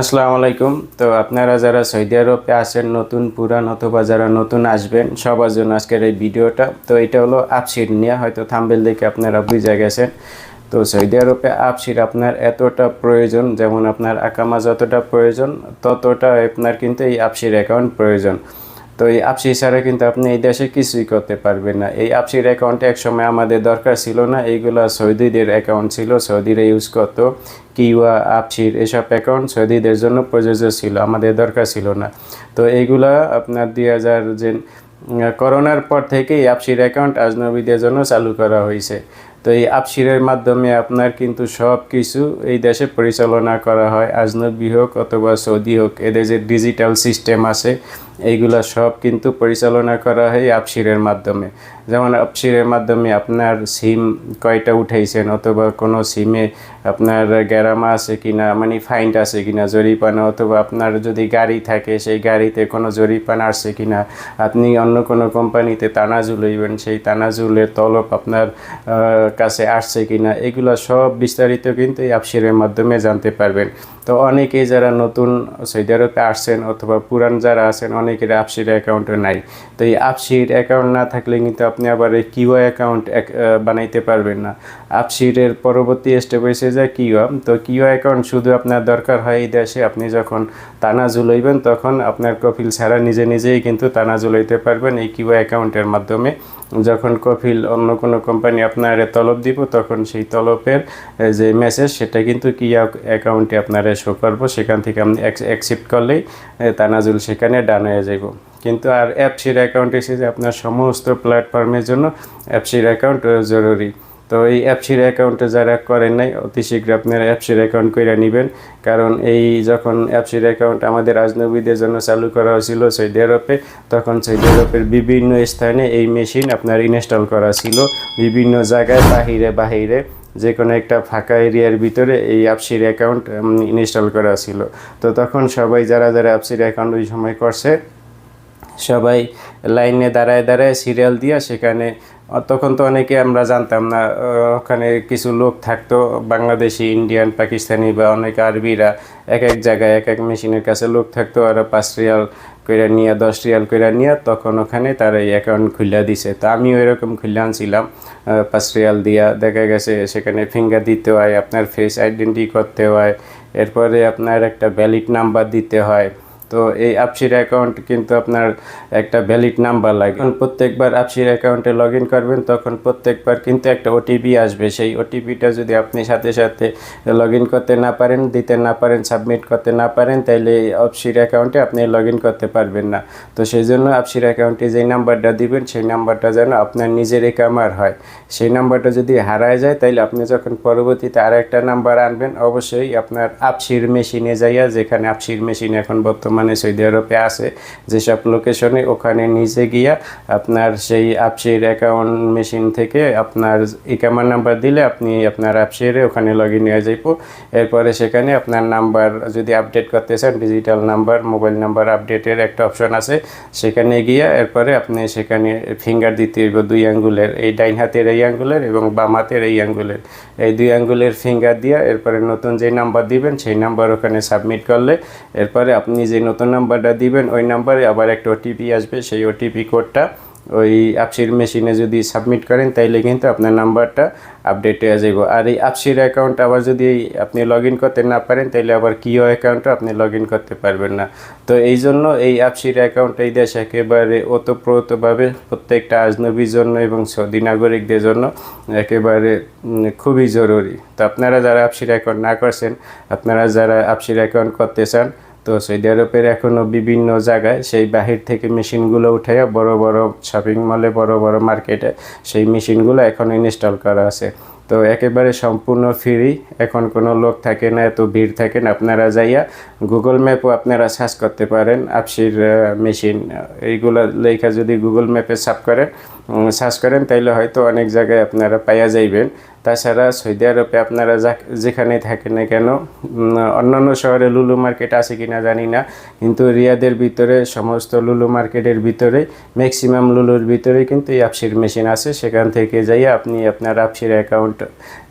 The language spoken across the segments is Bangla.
আসসালামু আলাইকুম। তো আপনারা যারা সৌদি আরবে আসেন নতুন, পুরান অথবা যারা নতুন আসবেন, সবার জন্য আজকের এই ভিডিওটা। তো এটা হলো আপসির নিয়ে, হয়তো থাম্বেল দেখে আপনারা বুঝে গেছেন। তো সৌদি আরবে আপসির আপনার এতটা প্রয়োজন, যেমন আপনার আকামা যতটা প্রয়োজন, ততটা আপনার কিন্তু এই আপসির অ্যাকাউন্ট প্রয়োজন। তো এই আপসি ছাড়া কিন্তু আপনি এই দেশে কিছুই করতে পারবেন না। এই আপসির অ্যাকাউন্টে একসময় আমাদের দরকার ছিল না, এইগুলো সৌদিদের অ্যাকাউন্ট ছিল, সৌদিরা ইউজ করতো। কিউয়া আপসির এসব অ্যাকাউন্ট সৌদিদের জন্য প্রযোজ্য ছিল, আমাদের দরকার ছিল না। তো এইগুলা আপনার দুই হাজার যে করোনার পর থেকে এই আপসির অ্যাকাউন্ট আজনবীদের জন্য চালু করা হয়েছে। তো এই আপসিরের মাধ্যমে আপনার কিন্তু সব কিছু এই দেশে পরিচালনা করা হয়। আজনবী হোক অথবা সৌদি হোক, এদের যে ডিজিটাল সিস্টেম আছে, এইগুলা সব কিন্তু পরিচালনা করা হয় আপসিরের মাধ্যমে। যেমন আপসিরের মাধ্যমে আপনার সিম কয়টা উঠাইছেন অথবা কোনো সিমে আপনার গ্যারামা আছে কিনা মানে ফাইন্ড আছে কিনা জরিপানা অথবা আপনার যদি গাড়ি থাকে, সেই গাড়িতে কোনো জরিপানা আসছে কিনা, আপনি অন্য কোনো কোম্পানিতে তানাজুল হইবেন, সেই তানাজুলের তলব আপনার কাছে আসছে কিনা, এগুলো সব বিস্তারিত কিন্তু এই আপসিরের মাধ্যমে জানতে পারবেন। তো অনেকেই যারা নতুন সৌদি আরবে আসছেন অথবা পুরান যারা আছেন, অনেকের আপসির অ্যাকাউন্টও নাই। তো এই আপসির অ্যাকাউন্ট না থাকলে কিন্তু আপনি আবার এই কিউ অ্যাকাউন্ট বানাইতে পারবেন না। আপসিরের পরবর্তী স্টেপ হয়েছে যে কিউ তো কিউ অ্যাকাউন্ট শুধু আপনার দরকার হয় এই দেশে। আপনি যখন তানাজুল হইবেন, তখন আপনার কফিল ছাড়া নিজে নিজেই কিন্তু তানাজুল হইতে পারবেন এই কিউ অ্যাকাউন্টের মাধ্যমে। যখন কফিল অন্য কোনো কোম্পানি আপনার তলব দিব, তখন সেই তলবের যে মেসেজ সেটা কিন্তু কি অ্যাকাউন্টে আপনারা শো করব। সেখান থেকে আপনি অ্যাকসেপ্ট করলেই তানাজুল সেখানে ডান হয়ে যাব কিন্তু আর অ্যাপসির অ্যাকাউন্ট এসেছে আপনার সমস্ত প্ল্যাটফর্মের জন্য অ্যাপসির অ্যাকাউন্ট জরুরি। তো এই অ্যাপসির অ্যাকাউন্টে যারা করেন নাই, অতি শীঘ্র আপনারা অ্যাপসির অ্যাকাউন্ট করে নেবেন। কারণ এই যখন অ্যাপসির অ্যাকাউন্ট আমাদের আজনবীদের জন্য চালু করা হয়েছিল সৌদি আরবে, তখন সৌদি আরবের বিভিন্ন স্থানে এই মেশিন আপনার ইনস্টল করা ছিল। বিভিন্ন জায়গায় বাহিরে বাহিরে যে কোনো একটা ফাঁকা এরিয়ার ভিতরে এই অ্যাপসির অ্যাকাউন্ট ইনস্টল করা ছিল। তো তখন সবাই যারা যারা অ্যাপসির অ্যাকাউন্ট ওই সময় করছে সবাই লাইনে দাঁড়ায় দাঁড়ায় সিরিয়াল দিয়ে সেখানে, তখন তো অনেকে আমরা জানতাম না ওখানে কিছু লোক থাকতো, বাংলাদেশি ইন্ডিয়ান পাকিস্তানি বা অনেক আরবিরা, এক এক জায়গায় এক এক মেশিনের কাছে লোক থাকতো আর পাঁচ রিয়াল কইরা নিয়ে, দশ রিয়াল কইরা নিয়ে, তখন ওখানে তার এই অ্যাকাউন্ট খুলে দিছে। তো আমিও এরকম খুলে আনছিলাম পাঁচ রিয়াল দিয়া, দেখা গেছে সেখানে ফিঙ্গার দিতে হয়, আপনার ফেস আইডেন্টি করতে হয়, এরপরে আপনার একটা ভ্যালিড নাম্বার দিতে হয়। তো এই আপসির অ্যাকাউন্ট কিন্তু আপনার একটা ভ্যালিড নাম্বার লাগে। যখন প্রত্যেকবার আপসির অ্যাকাউন্টে লগ ইন করবেন, তখন প্রত্যেকবার কিন্তু একটা ওটিপি আসবে। সেই ওটিপিটা যদি আপনি সাথে সাথে লগ ইন করতে না পারেন, দিতে না পারেন সাবমিট করতে না পারেন তাহলে এই আপসির অ্যাকাউন্টে আপনি লগ ইন করতে পারবেন না। তো সেই জন্য আপসির অ্যাকাউন্টে যেই নাম্বারটা দিবেন, সেই নাম্বারটা যেন আপনার নিজের কামার হয়। সেই নাম্বারটা যদি হারায় যায় তাহলে আপনি যখন পরবর্তীতে আর একটা নাম্বার আনবেন, অবশ্যই আপনার আপসির মেশিনে যাইয়া, যেখানে আপসির মেশিন এখন বর্তমানে সৌদি আরবে আছে, যেসব লোকেশনে ওখানে নিচে গিয়া আপনার সেই আপসির অ্যাকাউন্ট মেশিন থেকে আপনার ইকামার নাম্বার দিলে আপনি আপনার আপসিরে ওখানে লগ ইন হয়ে যাইব। এরপরে সেখানে আপনার নাম্বার যদি আপডেট করতে চান ডিজিটাল নাম্বার মোবাইল নাম্বার আপডেটের একটা অপশন আছে, সেখানে গিয়া এরপরে আপনি সেখানে ফিঙ্গার দিতে হইব দুই আঙ্গুলের, এই ডাইন হাতের এই আঙ্গুলের এবং বাম হাতের এই আঙ্গুলের। এই দুই আঙ্গুলের ফিঙ্গার দিয়া এরপরে নতুন যে নাম্বার দিবেন, সেই নাম্বার ওখানে সাবমিট করলে, এরপরে আপনি যে নতুন নাম্বারটা দিবেন, ওই নাম্বারে আবার একটা ওটিপি আসবে, সেই ওটিপি কোডটা ওই আপসির মেশিনে যদি সাবমিট করেন, তাইলে কিন্তু আপনার নাম্বারটা আপডেট হয়ে যাব আর এই আপসির অ্যাকাউন্ট আবার যদি আপনি লগ করতে না পারেন তাহলে আবার কিও অ্যাকাউন্টও আপনি লগ করতে পারবেন না। তো এই জন্য এই আপসির অ্যাকাউন্ট এই দেশ একেবারে ওতপ্রোতভাবে প্রত্যেকটা আজনবীর জন্য এবং সৌদি নাগরিকদের জন্য একেবারে খুবই জরুরি। তো আপনারা যারা আপসির অ্যাকাউন্ট না করছেন, আপনারা যারা আপসির অ্যাকাউন্ট করতে চান তো সৌদি আরবের এখনও বিভিন্ন জায়গায় সেই বাহির থেকে মেশিনগুলো উঠাইয়া বড় বড় শপিং মলে বড় বড় মার্কেটে সেই মেশিনগুলো এখন ইনস্টল করা আছে। তো একেবারে সম্পূর্ণ ফ্রি এখন কোনো লোক থাকে না, এত ভিড় থাকে না। আপনারা যাইয়া গুগল ম্যাপও আপনারা সার্চ করতে পারেন, আপসির মেশিন এইগুলো লেখা যদি গুগল ম্যাপে সার্চ করেন সার্চ করেন, তাইলে হয়তো অনেক জায়গায় আপনারা পাইয়া যাইবেন। তাছাড়া সৌদি আরবে আপনারা যেখানে থাকেন না কেন অন্যান্য শহরে লুলু মার্কেট আছে কিনা জানি না, কিন্তু রিয়াদের ভিতরে, সমস্ত লুলু মার্কেটের ভিতরে ম্যাক্সিমাম লুলুর ভিতরে কিন্তু এই আপসির মেশিন আছে। সেখান থেকে যাই আপনি আপনার আপসির অ্যাকাউন্ট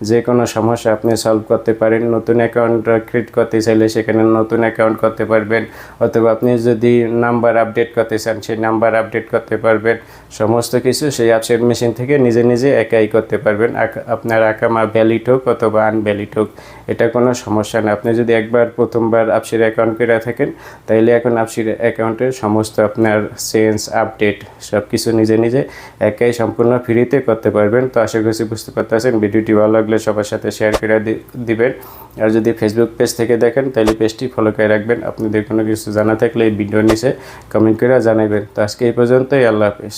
যে কোনো সমস্যা আপনি সলভ করতে পারেন। নতুন অ্যাকাউন্ট ক্রিয়েট করতে চাইলে সেখানে নতুন অ্যাকাউন্ট করতে পারবেন, অথবা আপনি যদি নাম্বার আপডেট করতে চান, সেই নাম্বার আপডেট করতে পারবেন। সমস্ত কিছু সেই আপসেট মেশিন থেকে নিজে নিজে একাই করতে পারবেন। আপনার আকামা ভ্যালিড হোক অথবা আনভ্যালিড হোক, এটা কোনো সমস্যা না। আপনি যদি একবার প্রথমবার আপসির অ্যাকাউন্ট করে থাকেন, তাইলে এখন আপসির অ্যাকাউন্টের সমস্ত আপনার চেঞ্জ আপডেট সব কিছু নিজে নিজে একাই সম্পূর্ণ ফ্রিতে করতে পারবেন। তো আশা করছি বুঝতে পারতেছেন। ভিডিওটি ভালো লাগলে সবার সাথে শেয়ার করে দিবেন। আর যদি ফেসবুক পেজ থেকে দেখেন তাহলে পেজটি ফলো করে রাখবেন। আপনাদের কোনো কিছু জানা থাকলে এই ভিডিও নিচে কমেন্ট করে জানাবেন তো আজকে এই পর্যন্তই। আল্লাহ হাফিজ।